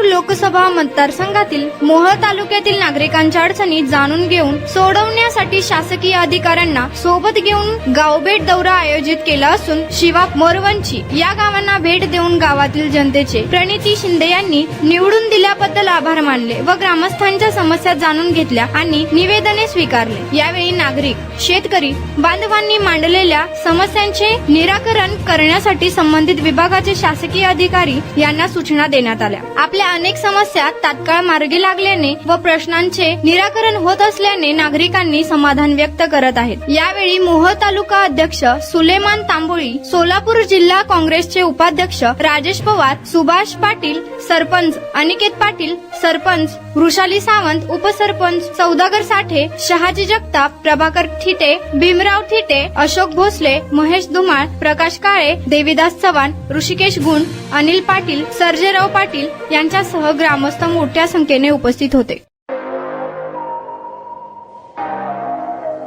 नागपूर लोकसभा मतदारसंघातील मोहळ तालुक्यातील नागरिकांच्या अडचणी जाणून घेऊन सोडवण्यासाठी शासकीय अधिकाऱ्यांना सोबत घेऊन गावभेट दौरा आयोजित केला असून शिवा मोरवंची या गावांना भेट देऊन गावातील जनतेचे प्रणिती शिंदे यांनी निवडून दिल्याबद्दल आभार मानले व ग्रामस्थांच्या समस्या जाणून घेतल्या आणि निवेदने स्वीकारले. यावेळी नागरिक शेतकरी बांधवांनी मांडलेल्या समस्यांचे निराकरण करण्यासाठी संबंधित विभागाचे शासकीय अधिकारी यांना सूचना देण्यात आल्या. आपल्या अनेक समस्या तात्काळ मार्गी लागल्याने व प्रश्नांचे निराकरण होत असल्याने नागरिकांनी समाधान व्यक्त करत आहेत. यावेळी मोहोळ तालुका अध्यक्ष सुलेमान तांबोळी सोलापूर जिल्हा काँग्रेसचे उपाध्यक्ष राजेश पवार सुभाष पाटील सरपंच अनिकेत पाटील सरपंच वृषाली सावंत उपसरपंच सौदागर साठे शहाजी जगताप प्रभाकर थिटे भीमराव थिटे अशोक भोसले महेश धुमाळ प्रकाश काळे देवीदास चव्हाण ऋषिकेश गुण अनिल पाटील सर्जेराव पाटील यांच्या यांच्यासह ग्रामस्थ मोठ्या संख्येने उपस्थित होते.